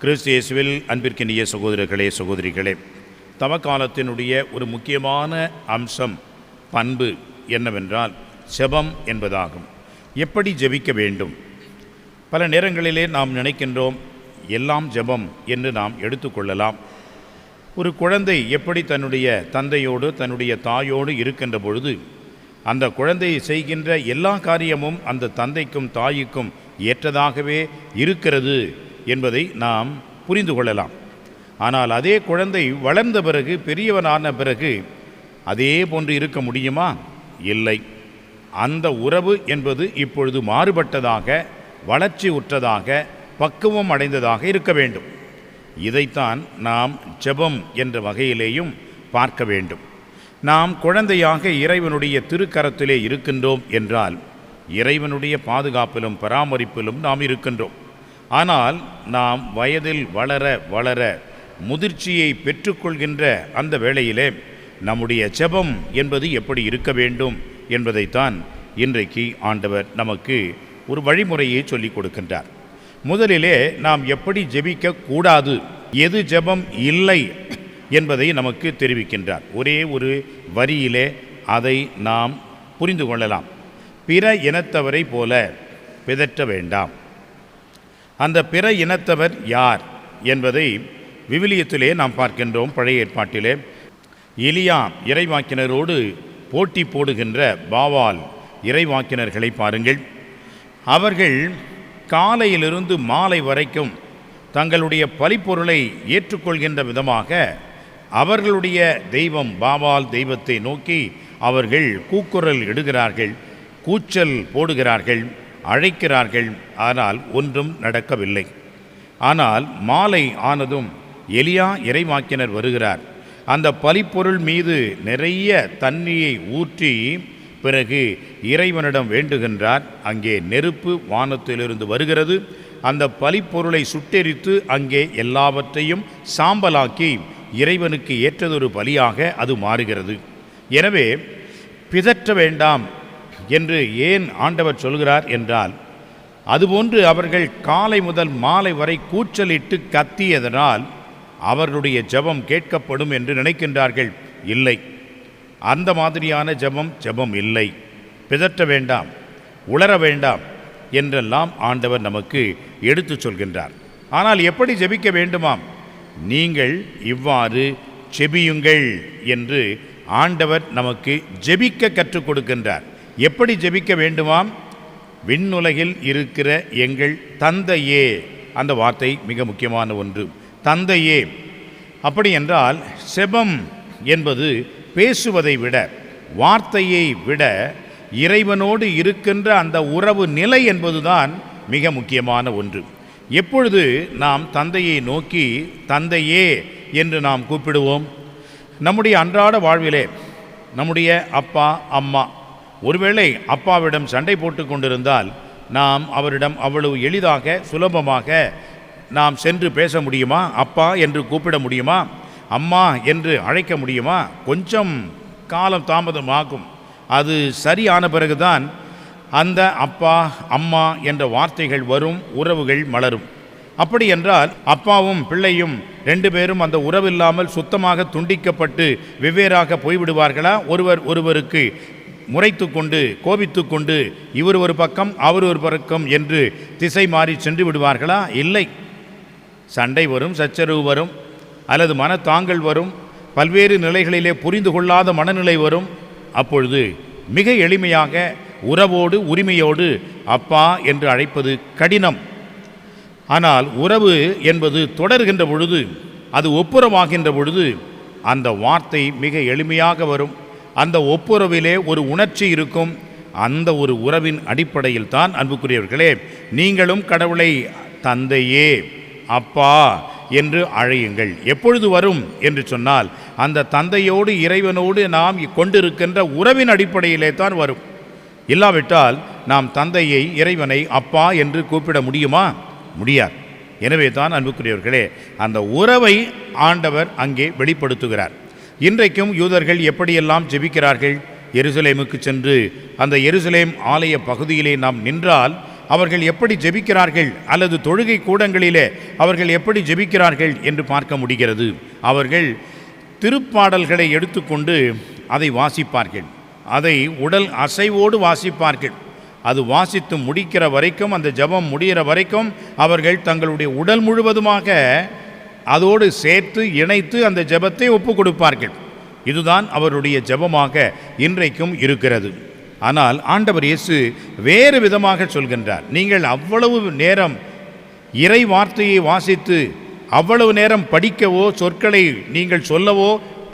கிறிஸ்து இயேசுவில் அன்பிற்கினிய சகோதரர்களே சகோதரிகளே தவக்காலத்தினுடைய ஒரு முக்கியமான அம்சம் பண்பு என்னவென்றால் செபம் என்பதாகும். எப்படி ஜெபிக்க வேண்டும்? பல நேரங்களிலே நாம் நினைக்கின்றோம் எல்லாம் ஜெபம் என்று நாம் எடுத்துக்கொள்ளலாம் ஒரு குழந்தை எப்படி தன்னுடைய தந்தையோடு தன்னுடைய தாயோடு இருக்கின்ற பொழுது அந்த குழந்தை செய்கின்ற எல்லா காரியமும் அந்த தந்தைக்கும் தாய்க்கும் ஏற்றதாகவே இருக்கிறது என்பதை நாம் புரிந்து கொள்ளலாம். ஆனால் அதே குழந்தை வளர்ந்த பிறகு பெரியவனான பிறகு அதே போன்று இருக்க முடியுமா? இல்லை. அந்த உறவு என்பது இப்பொழுது மாறுபட்டதாக வளர்ச்சி உற்றதாக பக்குவம் அடைந்ததாக இருக்க வேண்டும். இதைத்தான் நாம் ஜெபம் என்ற வகையிலேயும் பார்க்க வேண்டும். நாம் குழந்தையாக இறைவனுடைய திருக்கரத்திலே இருக்கின்றோம் என்றால் இறைவனுடைய பாதுகாப்பிலும் பராமரிப்பிலும் நாம் இருக்கின்றோம். ஆனால் நாம் வயதில் வளர வளர முதிர்ச்சியை பெற்றுக்கொள்கின்ற அந்த வேளையிலே நம்முடைய ஜெபம் என்பது எப்படி இருக்க வேண்டும் என்பதைத்தான் இன்றைக்கு ஆண்டவர் நமக்கு ஒரு வழிமுறையை சொல்லிக் கொடுக்கின்றார். முதலிலே நாம் எப்படி ஜெபிக்க கூடாது எது ஜெபம் இல்லை என்பதை நமக்கு தெரிவிக்கின்றார். ஒரே ஒரு வரியிலே அதை நாம் புரிந்து கொள்ளலாம். பிற இனத்தவரை போல பிதற்ற வேண்டாம். அந்த பிற இனத்தவர் யார் என்பதை விவிலியத்திலே நாம் பார்க்கின்றோம் பழைய ஏற்பாட்டிலே. எலியா இறைவாக்கினரோடு போட்டி போடுகின்ற பாவால் இறைவாக்கினர்களை பாருங்கள். அவர்கள் காலையிலிருந்து மாலை வரைக்கும் தங்களுடைய பலிப்பொருளை ஏற்றுக்கொள்கின்ற விதமாக அவர்களுடைய தெய்வம் பாவால் தெய்வத்தை நோக்கி அவர்கள் கூக்குரல் இடுகிறார்கள் கூச்சல் போடுகிறார்கள். அழைக்கிறார்கள். ஆனால் ஒன்றும் நடக்கவில்லை. ஆனால் மாலை ஆனதும் எலியா இறைவாக்கினர் வருகிறார். அந்த பலிப்பொருள் மீது நிறைய தண்ணியை ஊற்றி பிறகு இறைவனிடம் வேண்டுகின்றார். அங்கே நெருப்பு வானத்திலிருந்து வருகிறது. அந்த பலிப்பொருளை சுட்டெரித்து அங்கே எல்லாவற்றையும் சாம்பலாக்கி இறைவனுக்கு ஏற்றதொரு பலியாக அது மாறுகிறது. எனவே பிதற்ற வேண்டாம் என்று ஏன் ஆண்டவர் சொல்கிறார் என்றால் அதுபோன்று அவர்கள் காலை முதல் மாலை வரை கூச்சலிட்டு கத்தியதனால் அவர்களுடைய ஜெபம் கேட்கப்படும் என்று நினைக்கின்றார்கள். இல்லை. அந்த மாதிரியான ஜெபம் ஜெபம் இல்லை. பிதற்ற வேண்டாம் உளர வேண்டாம் என்றெல்லாம் ஆண்டவர் நமக்கு எடுத்துச் சொல்கின்றார். ஆனால் எப்படி ஜெபிக்க வேண்டுமாம்? நீங்கள் இவ்வாறு செபியுங்கள் என்று ஆண்டவர் நமக்கு ஜெபிக்க கற்றுக் கொடுக்கின்றார். எப்படி ஜெபிக்க வேண்டுமாம்? விண்ணுலகில் இருக்கிற எங்கள் தந்தையே. அந்த வார்த்தை மிக முக்கியமான ஒன்று. தந்தையே. அப்படி என்றால் செபம் என்பது பேசுவதை விட வார்த்தையை விட இறைவனோடு இருக்கின்ற அந்த உறவு நிலை என்பதுதான் மிக முக்கியமான ஒன்று. எப்பொழுது நாம் தந்தையை நோக்கி தந்தையே என்று நாம் கூப்பிடுவோம்? நம்முடைய அன்றாட வாழ்விலே நம்முடைய அப்பா அம்மா ஒருவேளை அப்பாவிடம் சண்டை போட்டு கொண்டிருந்தால் நாம் அவரிடம் அவ்வளவு எளிதாக சுலபமாக நாம் சென்று பேச முடியுமா? அப்பா என்று கூப்பிட முடியுமா? அம்மா என்று அழைக்க முடியுமா? கொஞ்சம் காலம் தாமதமாகும். அது சரியான பிறகுதான் அந்த அப்பா அம்மா என்ற வார்த்தைகள் வரும் உறவுகள் மலரும். அப்படி என்றால் அப்பாவும் பிள்ளையும் ரெண்டு பேரும் அந்த உறவில்லாமல் சுத்தமாக துண்டிக்கப்பட்டு வெவ்வேறாக போய்விடுவார்களா? ஒருவர் ஒருவருக்கு முறைத்து கொண்டு கோபித்து கொண்டு இவர் ஒரு பக்கம் அவர் ஒரு பக்கம் என்று திசை மாறி சென்று விடுவார்களா? இல்லை. சண்டை வரும் சச்சரவு வரும் அல்லது மனத்தாங்கல் வரும் பல்வேறு நிலைகளிலே புரிந்து கொள்ளாத மனநிலை வரும். அப்பொழுது மிக எளிமையாக உறவோடு உரிமையோடு அப்பா என்று அழைப்பது கடினம். ஆனால் உறவு என்பது தொடர்கின்ற பொழுது அது ஒப்புரமாகின்ற பொழுது அந்த வார்த்தை மிக எளிமையாக வரும். அந்த ஒப்புரவிலே ஒரு உணர்ச்சி இருக்கும். அந்த ஒரு உறவின் அடிப்படையில் தான் அன்புக்குரியவர்களே நீங்களும் கடவுளை தந்தையே அப்பா என்று அழையுங்கள். எப்பொழுது வரும் என்று சொன்னால் அந்த தந்தையோடு இறைவனோடு நாம் கொண்டிருக்கின்ற உறவின் அடிப்படையிலே தான் வரும். இல்லாவிட்டால் நாம் தந்தையை இறைவனை அப்பா என்று கூப்பிட முடியுமா? முடியாது. எனவே தான் அன்புக்குரியவர்களே அந்த உறவை ஆண்டவர் அங்கே வெளிப்படுத்துகிறார். இன்றைக்கும் யூதர்கள் எப்படியெல்லாம் ஜெபிக்கிறார்கள்? எருசலேமுக்கு சென்று அந்த எருசலேம் ஆலய பகுதியிலே நாம் நின்றால் அவர்கள் எப்படி ஜெபிக்கிறார்கள்? அல்லது தொழுகை கூடங்களிலே அவர்கள் எப்படி ஜெபிக்கிறார்கள் என்று பார்க்க முடிகிறது. அவர்கள் திருப்பாடல்களை எடுத்துக்கொண்டு அதை வாசிப்பார்கள். அதை உடல் அசைவோடு வாசிப்பார்கள். அது வாசித்து முடிக்கிற வரைக்கும் அந்த ஜெபம் முடிகிற வரைக்கும் அவர்கள் தங்களுடைய உடல் முழுவதுமாக அதோடு சேர்த்து இணைத்து அந்த ஜெபத்தை ஒப்பு கொடுப்பார்கள் இதுதான் அவருடைய ஜெபமாக இன்றைக்கும் இருக்கிறது. ஆனால் ஆண்டவர் இயேசு வேறு விதமாக சொல்கின்றார். நீங்கள் அவ்வளவு நேரம் இறை வார்த்தையை வாசித்து அவ்வளவு நேரம் படிக்கவோ சொற்களை நீங்கள் சொல்லவோ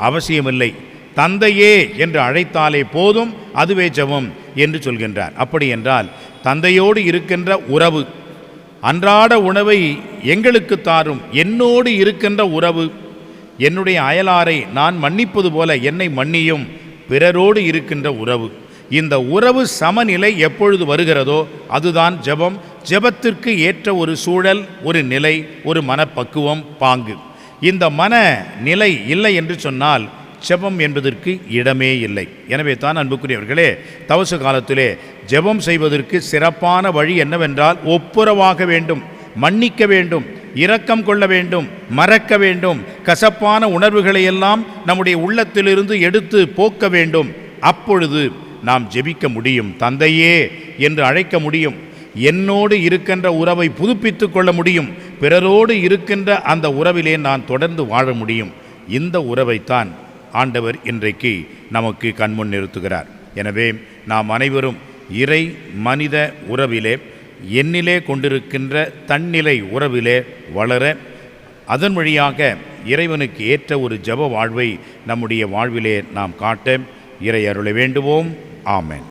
அவசியமில்லை. தந்தையே என்று அழைத்தாலே போதும் அதுவே ஜெபம் என்று சொல்கின்றார். அப்படி என்றால் தந்தையோடு இருக்கின்ற உறவு அன்றாட உணவை எங்களுக்கு தாரும். என்னோடு இருக்கின்ற உறவு என்னுடைய அயலாரை நான் மன்னிப்பது போல என்னை மன்னியும் பிறரோடு இருக்கின்ற உறவு. இந்த உறவு சமநிலை எப்பொழுது வருகிறதோ அதுதான் ஜெபம். ஜெபத்திற்கு ஏற்ற ஒரு சூழல் ஒரு நிலை ஒரு மனப்பக்குவம் பாங்கு. இந்த மன நிலை இல்லை என்று சொன்னால் ஜெபம் என்பதற்கு இடமே இல்லை. எனவே தான் அன்புக்குரியவர்களே தவசு காலத்திலே ஜெபம் செய்வதற்கு சிறப்பான வழி என்னவென்றால் ஒப்புரவாக வேண்டும் மன்னிக்க வேண்டும் இரக்கம் கொள்ள வேண்டும் மறக்க வேண்டும் கசப்பான உணர்வுகளை எல்லாம் நம்முடைய உள்ளத்திலிருந்து எடுத்து போக்க வேண்டும். அப்பொழுது நாம் ஜெபிக்க முடியும் தந்தையே என்று அழைக்க முடியும். என்னோடு இருக்கின்ற உறவை புதுப்பித்து கொள்ள முடியும். பிறரோடு இருக்கின்ற அந்த உறவிலே நான் தொடர்ந்து வாழ முடியும். இந்த உறவைத்தான் ஆண்டவர் இன்றைக்கு நமக்கு கண்முன் நிறுத்துகிறார். எனவே நாம் அனைவரும் இறை மனித உறவிலே என்னிலே கொண்டிருக்கின்ற தன்னிலை உறவிலே வளர அதன் வழியாக இறைவனுக்கு ஏற்ற ஒரு ஜெப வாழ்வை நம்முடைய வாழ்விலே நாம் காட்ட இறை அருளை வேண்டுவோம். ஆமென்.